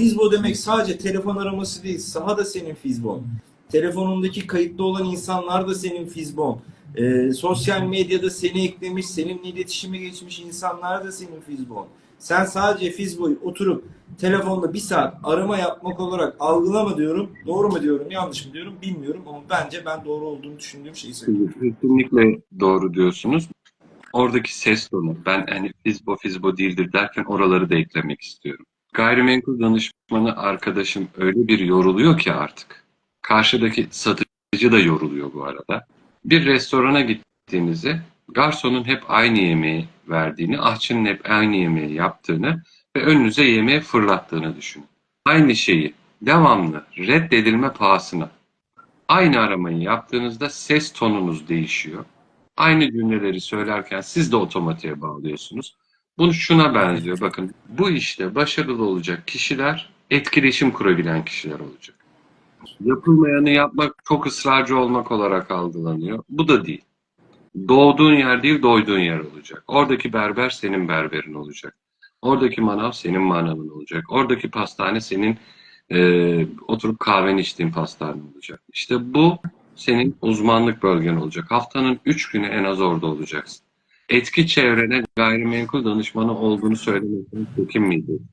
Fizbo demek sadece telefon araması değil. Saha da senin Fizbon. Telefonundaki kayıtlı olan insanlar da senin Fizbon. Ee, sosyal medyada seni eklemiş, seninle iletişime geçmiş insanlar da senin Fizbon. Sen sadece Fizbo'yu oturup telefonda bir saat arama yapmak olarak algılama diyorum. Doğru mu diyorum, yanlış mı diyorum bilmiyorum ama bence ben doğru olduğunu düşündüğüm şeyi söylüyorum. Kesinlikle doğru diyorsunuz. Oradaki ses tonu, ben hani fizbo fizbo değildir derken oraları da eklemek istiyorum. Gayrimenkul danışmanı arkadaşım öyle bir yoruluyor ki artık. Karşıdaki satıcı da yoruluyor bu arada. Bir restorana gittiğinizde garsonun hep aynı yemeği verdiğini, ahçının hep aynı yemeği yaptığını ve önünüze yemeği fırlattığını düşünün. Aynı şeyi devamlı reddedilme pahasına aynı aramayı yaptığınızda ses tonunuz değişiyor. Aynı cümleleri söylerken siz de otomatiğe bağlıyorsunuz. Bu şuna benziyor. Bakın bu işte başarılı olacak kişiler etkileşim kurabilen kişiler olacak. Yapılmayanı yapmak çok ısrarcı olmak olarak algılanıyor. Bu da değil. Doğduğun yer değil, doyduğun yer olacak. Oradaki berber senin berberin olacak. Oradaki manav senin manavın olacak. Oradaki pastane senin e, oturup kahveni içtiğin pastane olacak. İşte bu senin uzmanlık bölgen olacak. Haftanın üç günü en az orada olacaksın. Etki çevrene gayrimenkul danışmanı olduğunu söylemekten çekinmeyeceksin.